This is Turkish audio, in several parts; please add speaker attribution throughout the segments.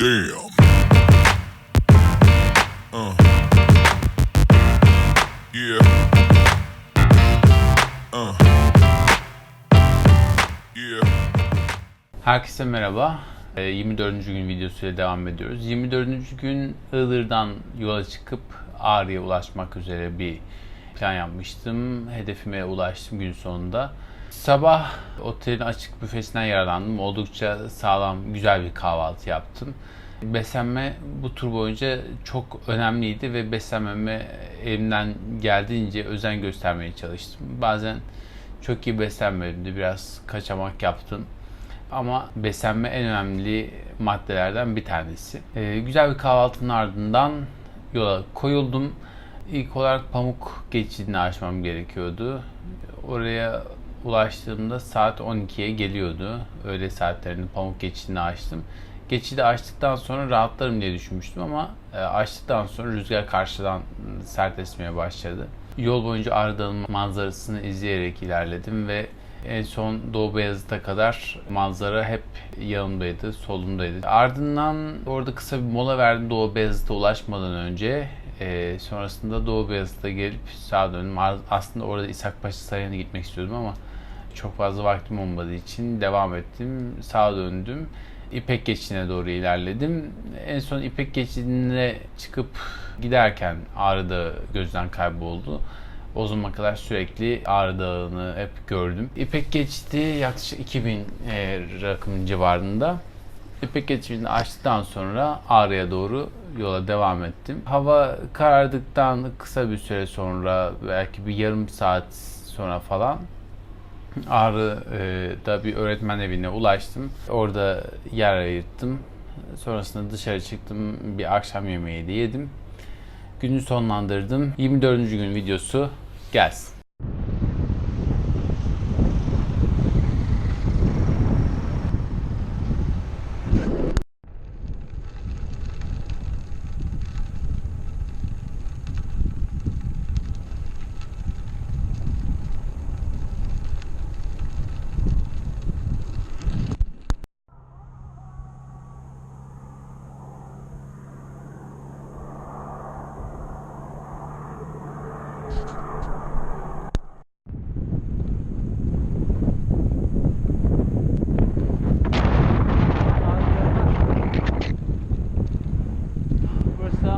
Speaker 1: Damn. Uh. Yeah. Uh. Yeah.
Speaker 2: Herkese merhaba. Ee, 24. gün videosuyla devam ediyoruz. 24. gün Iğdır'dan yola çıkıp Ağrı'ya ulaşmak üzere bir plan yapmıştım. Hedefime ulaştım gün sonunda. Sabah otelin açık büfesinden yararlandım. Oldukça sağlam, güzel bir kahvaltı yaptım. Beslenme bu tur boyunca çok önemliydi ve beslenmeme elimden geldiğince özen göstermeye çalıştım. Bazen çok iyi beslenmedim de biraz kaçamak yaptım. Ama beslenme en önemli maddelerden bir tanesi. Ee, güzel bir kahvaltının ardından yola koyuldum. İlk olarak pamuk geçidini aşmam gerekiyordu. Oraya ulaştığımda saat 12'ye geliyordu. Öğle saatlerinde pamuk geçidini açtım. Geçidi açtıktan sonra rahatlarım diye düşünmüştüm ama e, açtıktan sonra rüzgar karşıdan sert esmeye başladı. Yol boyunca Ağrı Dağı'nın manzarasını izleyerek ilerledim ve en son Doğu Beyazıt'a kadar manzara hep yanımdaydı, solumdaydı. Ardından orada kısa bir mola verdim Doğu Beyazıt'a ulaşmadan önce. Ee, sonrasında Doğu Beyazıt'a gelip sağa döndüm. Aslında orada İshak Paşa Sarayı'na gitmek istiyordum ama çok fazla vaktim olmadığı için devam ettim. Sağa döndüm. İpek Geçidi'ne doğru ilerledim. En son İpek Geçidi'ne çıkıp giderken Ağrı'da gözden kayboldu. O zamana kadar sürekli Ağrı Dağı'nı hep gördüm. İpek Geçidi yaklaşık 2000 e, rakım civarında. İpek Geçidi'ni açtıktan sonra Ağrı'ya doğru yola devam ettim. Hava karardıktan kısa bir süre sonra belki bir yarım saat sonra falan Ağrı'da bir öğretmen evine ulaştım. Orada yer ayırttım. Sonrasında dışarı çıktım. Bir akşam yemeği de yedim. Günü sonlandırdım. 24. gün videosu gelsin.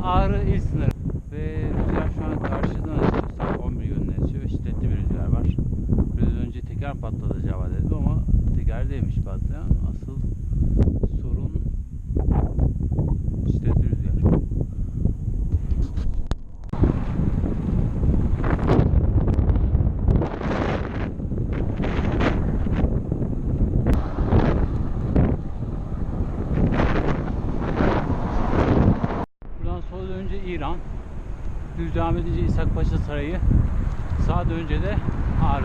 Speaker 2: Ağrı il sınırı. Ve rüzgar şu an karşıdan esiyor. Saat 11 yönüne esiyor. Şiddetli bir rüzgar var. Biraz önce teker patladı acaba dedim ama teker değilmiş patlayan. Asıl sorun şiddetli rüzgar. Buradan dönünce İran. Düz devam edince İshak Paşa Sarayı. Sağa dönünce de Ağrı.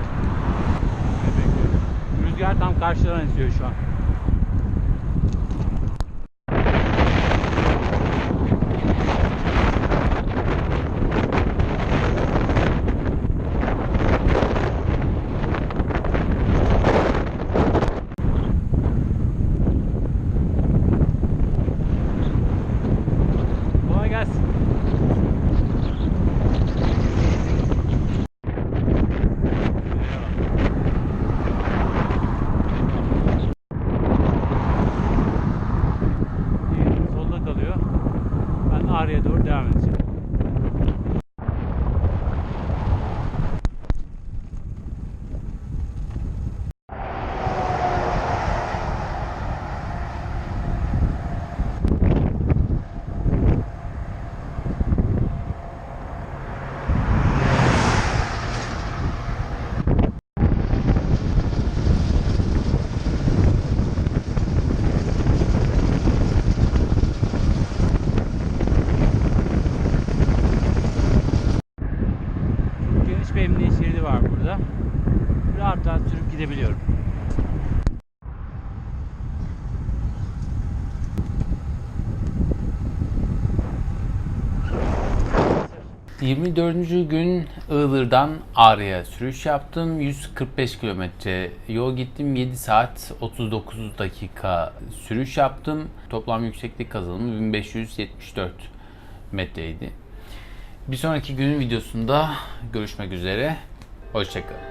Speaker 2: Rüzgar tam karşıdan esiyor şu an. şeridi var burada. Rahat rahat sürüp gidebiliyorum. ...24. gün Iğdır'dan Ağrı'ya sürüş yaptım. 145 kilometre yol gittim. 7 saat 39 dakika sürüş yaptım. Toplam yükseklik kazanımı 1574 metreydi. Bir sonraki günün videosunda görüşmek üzere. Hoşçakalın.